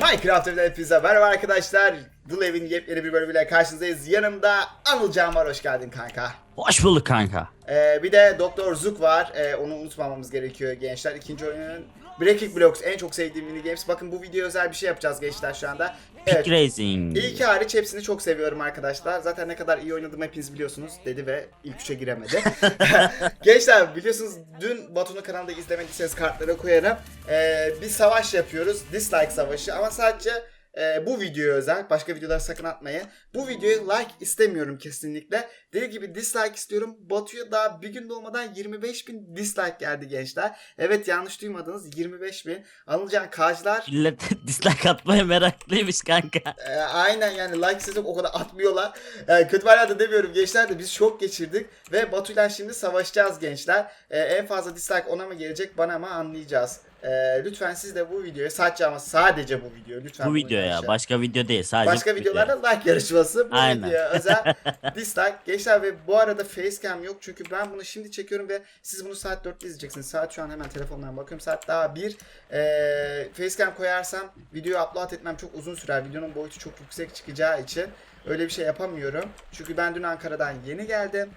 Minecraft evden hepinize merhaba arkadaşlar. The Lev'in yepyeni bir bölümüyle karşınızdayız. Yanımda Anıl Can var. Hoş geldin kanka. Hoş bulduk kanka. Ee, bir de Doktor Zuk var. Ee, onu unutmamamız gerekiyor gençler. İkinci oyunun Breaking Blocks en çok sevdiğim mini games. Bakın bu video özel bir şey yapacağız gençler şu anda. Evet. Pick Racing. İlk hariç hepsini çok seviyorum arkadaşlar. Zaten ne kadar iyi oynadım hepiniz biliyorsunuz dedi ve ilk üçe giremedi. Gençler biliyorsunuz dün Batu'nun kanalında izlemediyseniz kartlara koyarım. Ee, bir savaş yapıyoruz. Dislike savaşı ama sadece e, bu videoya özel. Başka videoları sakın atmayın. Bu videoya like istemiyorum kesinlikle. Deli gibi dislike istiyorum. Batu'ya daha bir gün dolmadan 25 bin dislike geldi gençler. Evet yanlış duymadınız 25 bin. Anılcan Kajlar Millet dislike atmaya meraklıymış kanka. e, aynen yani like sesi o kadar atmıyorlar. E, kötü manada demiyorum gençler de biz şok geçirdik. Ve Batu'yla şimdi savaşacağız gençler. E, en fazla dislike ona mı gelecek bana mı anlayacağız. E, lütfen siz de bu videoya sadece ama sadece bu video lütfen. Bu video ya. Başka video değil. Sadece Başka bu video. videolarda like yarışması. Bu Aynen. videoya özel dislike. Gençler ve bu arada facecam yok. Çünkü ben bunu şimdi çekiyorum ve siz bunu saat 4'te izleyeceksiniz. Saat şu an hemen telefondan bakıyorum. Saat daha 1. Ee, facecam koyarsam videoyu upload etmem çok uzun sürer. Videonun boyutu çok yüksek çıkacağı için öyle bir şey yapamıyorum. Çünkü ben dün Ankara'dan yeni geldim.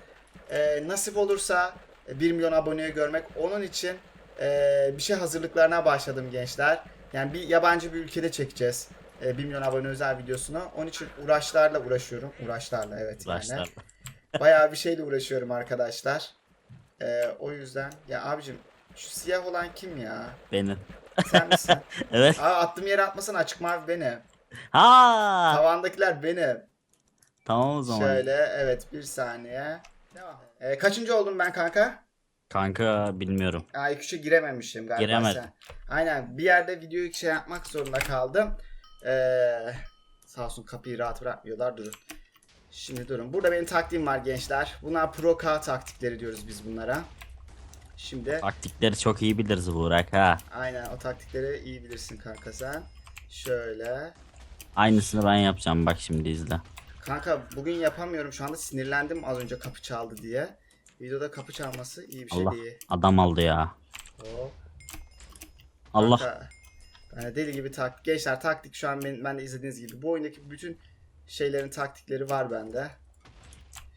Ee, nasip olursa 1 milyon aboneye görmek onun için ee, bir şey hazırlıklarına başladım gençler. Yani bir yabancı bir ülkede çekeceğiz. Ee, 1 milyon abone özel videosunu. Onun için uğraşlarla uğraşıyorum. Uğraşlarla evet yani. Bayağı bir şeyle uğraşıyorum arkadaşlar. Ee, o yüzden ya abicim şu siyah olan kim ya? Benim. Sen misin? Evet. Aa attığım yere atmasana açık mavi benim. Ha. Tavandakiler benim. Tamam o zaman. Şöyle evet bir saniye. Devam. Ee, kaçıncı oldum ben kanka? Kanka bilmiyorum. Aa ilk üçe girememişim galiba Giremedim. sen. Aynen bir yerde videoyu şey yapmak zorunda kaldım. Ee, sağ olsun kapıyı rahat bırakmıyorlar durun. Şimdi durun. Burada benim taktiğim var gençler. Bunlar Pro K taktikleri diyoruz biz bunlara. Şimdi Taktikleri çok iyi biliriz Burak ha. aynen o taktikleri iyi bilirsin kanka sen. Şöyle. Aynısını ben yapacağım bak şimdi izle. Kanka bugün yapamıyorum şu anda sinirlendim az önce kapı çaldı diye. Videoda kapı çalması iyi bir şey Allah değil. adam aldı ya. Hop. Allah. Kanka, yani deli gibi tak gençler taktik şu an ben, ben de izlediğiniz gibi bu oyundaki bütün şeylerin taktikleri var bende.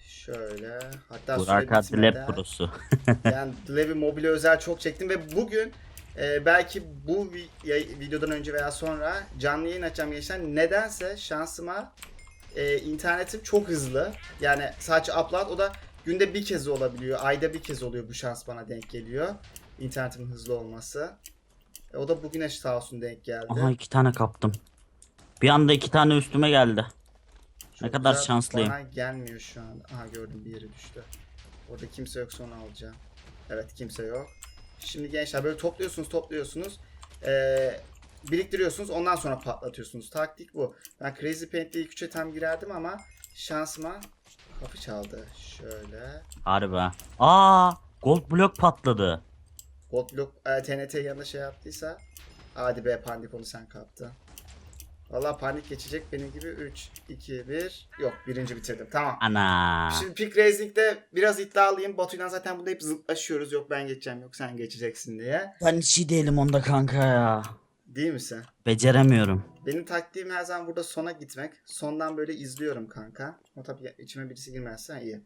Şöyle hatta Burak bitmeden- Pro'su. yani Levi mobile özel çok çektim ve bugün e, belki bu vi- videodan önce veya sonra canlı yayın açacağım gençler. Nedense şansıma e, internetim çok hızlı. Yani sadece upload o da günde bir kez olabiliyor. Ayda bir kez oluyor bu şans bana denk geliyor. İnternetimin hızlı olması. E, o da bugüne sağ olsun denk geldi. Aha iki tane kaptım. Bir anda iki tane üstüme geldi. Ne kadar güzel. şanslıyım. Bana gelmiyor şu an. Aha gördüm bir yere düştü. Orada kimse yok sonra alacağım. Evet kimse yok. Şimdi gençler böyle topluyorsunuz topluyorsunuz. Ee, biriktiriyorsunuz ondan sonra patlatıyorsunuz. Taktik bu. Ben Crazy Paint'le ilk üçe tam girerdim ama şansıma kapı çaldı. Şöyle. Harbi ha. Aa, gold blok patladı. Gold Block e, TNT yanında şey yaptıysa hadi be pandik onu sen kaptın. Valla panik geçecek benim gibi 3, 2, 1. Yok birinci bitirdim. Tamam. Ana. Şimdi Pick Racing'de biraz iddialıyım. Batu'yla zaten bunda hep zıtlaşıyoruz. Yok ben geçeceğim, yok sen geçeceksin diye. Ben hiç iyi değilim onda kanka ya. Değil misin? Beceremiyorum. Benim taktiğim her zaman burada sona gitmek. Sondan böyle izliyorum kanka. Ama tabii içime birisi girmezse iyi.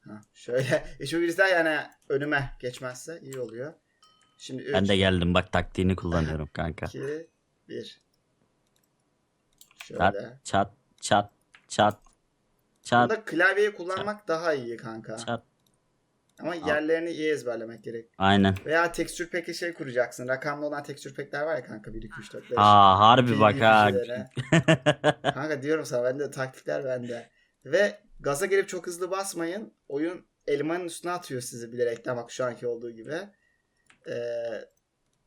Ha, şöyle içime birisi daha yani önüme geçmezse iyi oluyor. Şimdi 3, Ben de geldim bak taktiğini kullanıyorum kanka. 2, 1. Çat Şöyle. çat çat çat çat Bunda klavyeyi kullanmak daha iyi kanka. çat. Ama yerlerini iyi ezberlemek gerek. Aynen. Veya tekstür pack'e şey kuracaksın. Rakamlı olan tekstür pack'ler var ya kanka 1 2 3 4 5. Aa harbi bak ha. kanka diyorum sana bende taktikler bende. Ve gaza gelip çok hızlı basmayın. Oyun elmanın üstüne atıyor sizi bilerekten bak şu anki olduğu gibi. Ee,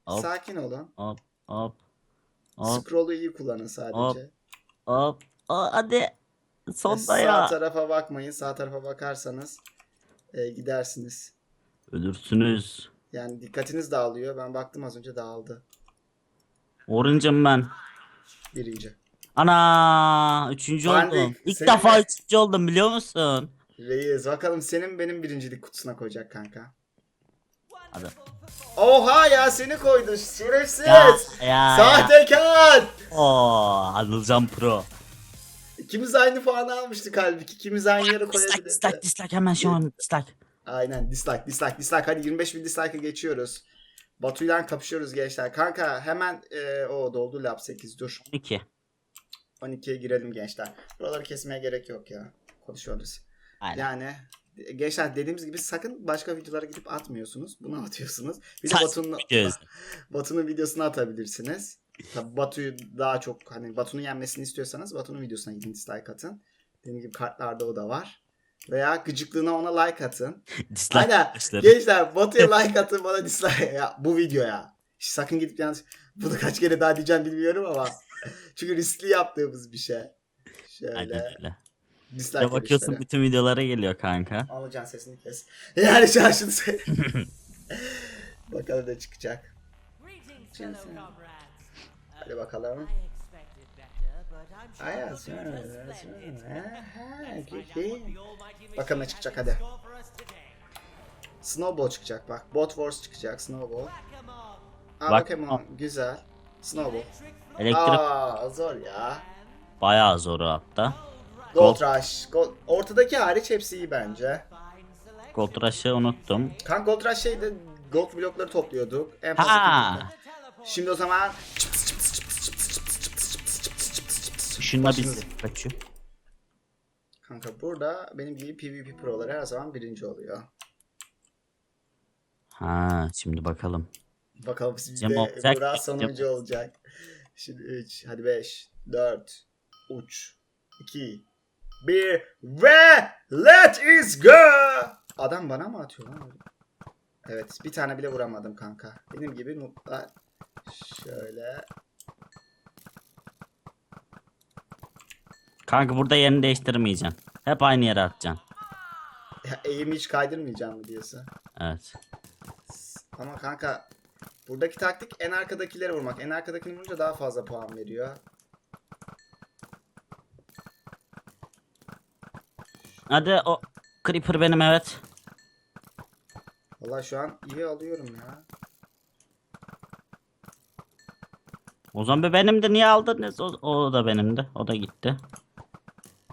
Hop. sakin olun. Hop hop hop Scroll'u iyi kullanın sadece. hop. Aa, hadi. Sonda sağ ya. tarafa bakmayın. Sağ tarafa bakarsanız e, gidersiniz. Ölürsünüz. Yani dikkatiniz dağılıyor. Ben baktım az önce dağıldı. Orange'ım ben. Birinci. Ana üçüncü Pandik, oldum. İlk seninle- defa üçüncü oldum biliyor musun? Reis bakalım senin benim birincilik kutusuna koyacak kanka. Hadi. Oha ya seni koydu şerefsiz. Ya, ya, Sahtekar. Oo, Anılcan Pro. İkimiz aynı puanı almıştık halbuki. İkimiz aynı yere Dislike, koyabilirdik. dislike, dislike hemen şu an dislike. Aynen dislike dislike dislike. Hadi 25 bin dislike'ı geçiyoruz. Batu'yla kapışıyoruz gençler. Kanka hemen e, o doldu lap 8 dur. 12. 12'ye girelim gençler. Buraları kesmeye gerek yok ya. Konuşuyoruz. Aynen. Yani gençler dediğimiz gibi sakın başka videolara gidip atmıyorsunuz. Bunu atıyorsunuz. Bir de Batu'nun. Batu'nun videosunu atabilirsiniz. Tabii Batu'yu daha çok hani Batu'nun yenmesini istiyorsanız Batu'nun videosuna gidin dislike atın. Dediğim gibi kartlarda o da var. Veya gıcıklığına ona like atın. Dislike arkadaşlar. Gençler Batu'ya like atın bana dislike ya bu videoya. Sakın gidip yalnız bunu kaç kere daha diyeceğim bilmiyorum ama. Çünkü riskli yaptığımız bir şey. Şöyle. Aynen öyle. Dislike Ya bakıyorsun demişlere. bütün videolara geliyor kanka. Alacağın sesini kes. Yani şaşın se- Bakalım ne çıkacak. Şey hadi bakalım. Ayaz. Bakalım ne çıkacak hadi. Snowball çıkacak bak. Bot Wars çıkacak. Snowball. Aa, Bak- Pokemon güzel. Snowball. Elektrik Aa zor ya. bayağı zoru hatta. Gold, Rush. Gold, ortadaki hariç hepsi iyi bence. Gold Rush'ı unuttum. Kanka Gold Rush şeyde Gold blokları topluyorduk. En ha. Şimdi o zaman Şunda bir kaçıyor. Kanka burada benim gibi PvP proları her zaman birinci oluyor. Ha şimdi bakalım. Bakalım sizde Burak sonuncu olacak. Şimdi 3, hadi 5, 4, uç, 2, 1 ve let is go! Adam bana mı atıyor lan? Evet bir tane bile vuramadım kanka. Benim gibi nooblar. Şöyle. Kanka burada yerini değiştirmeyeceksin. Hep aynı yere atacaksın. Ya, eğimi hiç kaydırmayacağım mı diyorsun? Evet. Ama kanka buradaki taktik en arkadakileri vurmak. En arkadakini vurunca daha fazla puan veriyor. Hadi o Creeper benim evet. Valla şu an iyi alıyorum ya. O zombi benim de niye aldınız? O, o da benimdi. O da gitti.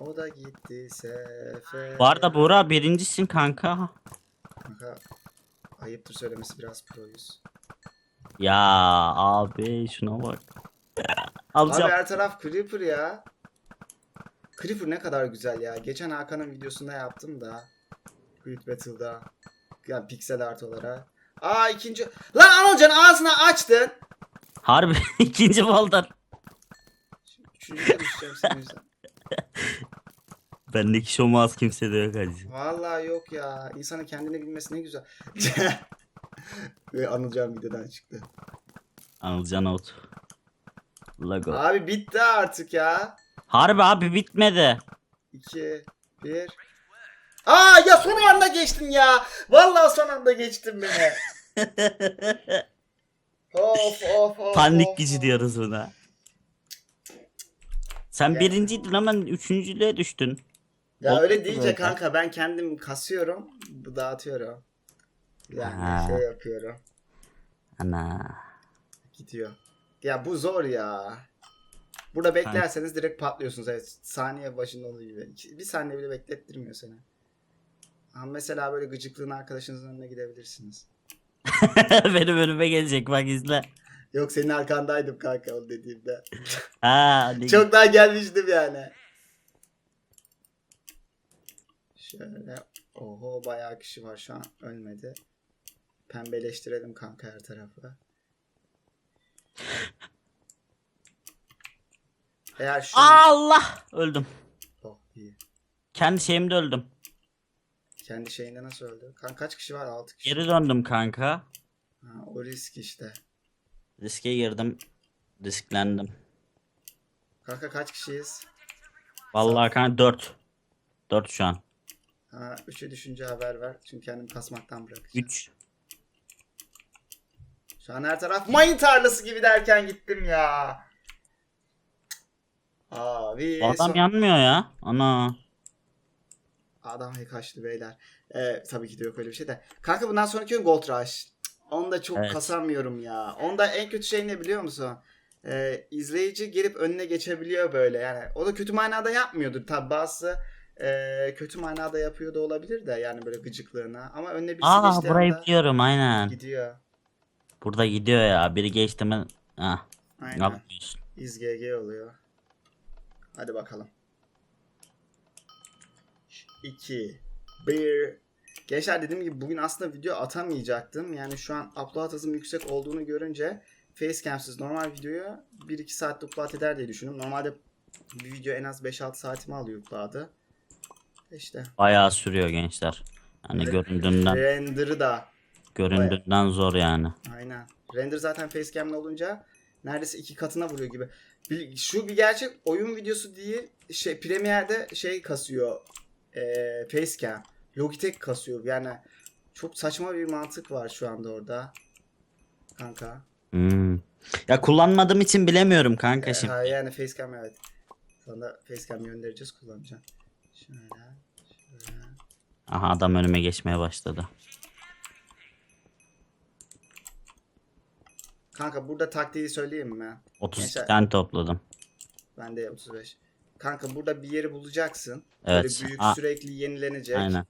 O da gitti sefer. Bu arada Buğra birincisin kanka. Kanka ayıptır söylemesi biraz proyuz. Ya abi şuna bak. Abi Alacağım. her taraf Creeper ya. Creeper ne kadar güzel ya. Geçen Hakan'ın videosunda yaptım da. Great Battle'da. Yani pixel art olarak. Aa ikinci. Lan Anılcan ağzını açtın. Harbi ikinci boulder. Üçüncüye düşeceğim senin yüzünden. Bendeki şomaz kimse de yok hacı. Vallahi yok ya. İnsanın kendini bilmesi ne güzel. Ve Anılcan videodan çıktı. Anılcan out. Lago. Abi bitti artık ya. Harbi abi bitmedi. 2 1 Aa ya son anda geçtin ya. Vallahi son anda geçtin beni. of of of. Panik of, gücü of. diyoruz buna. Sen Ya. birinciydin ama üçüncülüğe düştün. Ya Oldu öyle deyince böyle? kanka ben kendim kasıyorum. Dağıtıyorum. Yani Ha. şey yapıyorum. Ana. Gidiyor. Ya bu zor ya. Burada beklerseniz direkt patlıyorsunuz. Evet, saniye başında olduğu gibi. Bir saniye bile beklettirmiyor seni. Ama mesela böyle gıcıklığın arkadaşınızın önüne gidebilirsiniz. Benim önüme gelecek bak izle. Yok senin arkandaydım kanka o dediğimde. Ne- Çok daha gelmiştim yani. Şöyle. Oho bayağı kişi var şu an. Ölmedi. Pembeleştirelim kanka her tarafı. Eğer şu... Allah! Öldüm. Oh iyi. Kendi şeyimde öldüm. Kendi şeyinde nasıl öldü? Kanka kaç kişi var? 6 kişi. Geri döndüm kanka. Ha, o risk işte. Riske girdim. Risklendim. Kanka kaç kişiyiz? Vallahi kanka 4. 4 şu an. Ha, 3'e düşünce haber ver. Çünkü kendim kasmaktan bırakacağım. 3. Şu an her taraf mayın tarlası gibi derken gittim ya. Abi. Adam son- yanmıyor ya. Ana. Adam kaçtı beyler. Ee, tabii ki de yok öyle bir şey de. Kanka bundan sonraki gün Gold Rush. Cık, Onda çok Evet. kasamıyorum ya. Onda en kötü şey ne biliyor musun? Ee, izleyici gelip önüne geçebiliyor böyle yani. O da kötü manada yapmıyordur. Tabi bazısı e, kötü manada yapıyor da olabilir de yani böyle gıcıklığına. Ama önüne birisi Aa geçtiği burayı biliyorum aynen. gidiyor. Burada gidiyor ya. Biri geçti mi? Ah. Ne Aynen. yapıyorsun? İzgg oluyor. Hadi bakalım. 2 1 Gençler dediğim gibi bugün aslında video atamayacaktım. Yani şu an upload hızım yüksek olduğunu görünce facecam'siz normal videoyu 1-2 saatte upload eder diye düşündüm. Normalde bir video en az 5-6 saatimi alıyor upload'ı. İşte Bayağı sürüyor gençler. Hani göründüğünden render'ı da göründüğünden zor yani. Aynen. Render zaten facecam'le olunca neredeyse iki katına vuruyor gibi. Bir- şu bir gerçek oyun videosu değil. Şey Premiere'de şey kasıyor. Eee facecam. Logitech kasıyor. Yani çok saçma bir mantık var şu anda orada. Kanka. Hmm. Ya kullanmadığım için bilemiyorum kanka Ee, şimdi. ha, yani facecam evet. Sana facecam göndereceğiz kullanacağım. Şöyle. Şöyle. Aha adam önüme geçmeye başladı. Kanka burada taktiği söyleyeyim mi? 32 Gençler- tane topladım. Ben de 35. Kanka burada bir yeri bulacaksın. Evet. Böyle büyük Aa, sürekli yenilenecek. Aynen.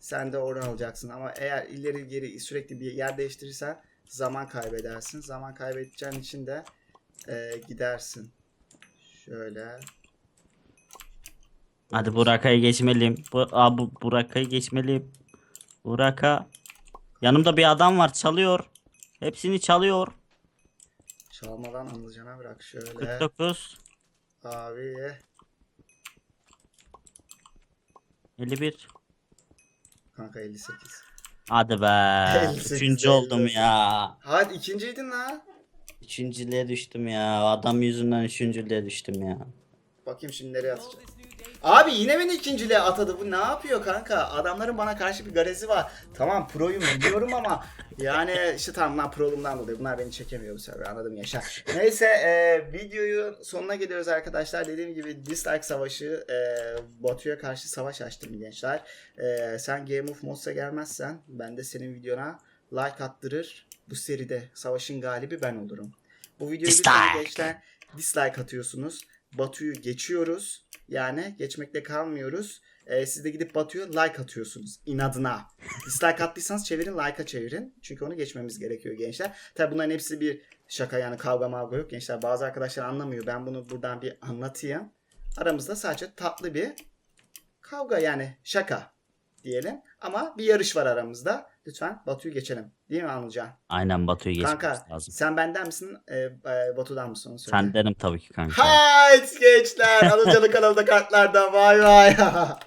Sen de oradan alacaksın ama eğer ileri geri sürekli bir yer değiştirirsen zaman kaybedersin. Zaman kaybedeceğin için de e, gidersin. Şöyle. Hadi Buraka'yı geçmeliyim. Bu, aa, bu Buraka'yı geçmeliyim. Buraka. Yanımda bir adam var çalıyor. Hepsini çalıyor. Çalmadan anlayacağına bırak şöyle. 49. Abi. 51. Kanka 58. Hadi be. 58, Üçüncü oldum 59. ya. Hadi ikinciydin la. Üçüncülüğe düştüm ya. Adam yüzünden üçüncülüğe düştüm ya. Bakayım şimdi nereye atacağım. Abi yine beni ikinciliğe atadı. Bu ne yapıyor kanka? Adamların bana karşı bir garezi var. Tamam proyum biliyorum ama yani işte tamam lan prolumdan dolayı bunlar beni çekemiyor bu sefer anladım yaşa. Neyse e, videoyu sonuna geliyoruz arkadaşlar. Dediğim gibi dislike savaşı e, Batu'ya karşı savaş açtım gençler. E, sen Game of Mods'a gelmezsen ben de senin videona like attırır. Bu seride savaşın galibi ben olurum. Bu videoyu Dislike. gençler dislike atıyorsunuz. Batu'yu geçiyoruz. Yani geçmekle kalmıyoruz. Ee, siz de gidip Batu'ya like atıyorsunuz. inadına. Dislike attıysanız çevirin like'a çevirin. Çünkü onu geçmemiz gerekiyor gençler. Tabi bunların hepsi bir şaka yani kavga mavga yok gençler. Bazı arkadaşlar anlamıyor. Ben bunu buradan bir anlatayım. Aramızda sadece tatlı bir kavga yani şaka diyelim. Ama bir yarış var aramızda. Lütfen Batu'yu geçelim. Değil mi Anılcan? Aynen Batu'yu geçmemiz Kanka lazım. sen benden misin e, e, Batu'dan mısın onu söyle. Sen derim tabii ki kanka. Hayt gençler. Anılcan'ın kanalında kartlarda. Vay vay.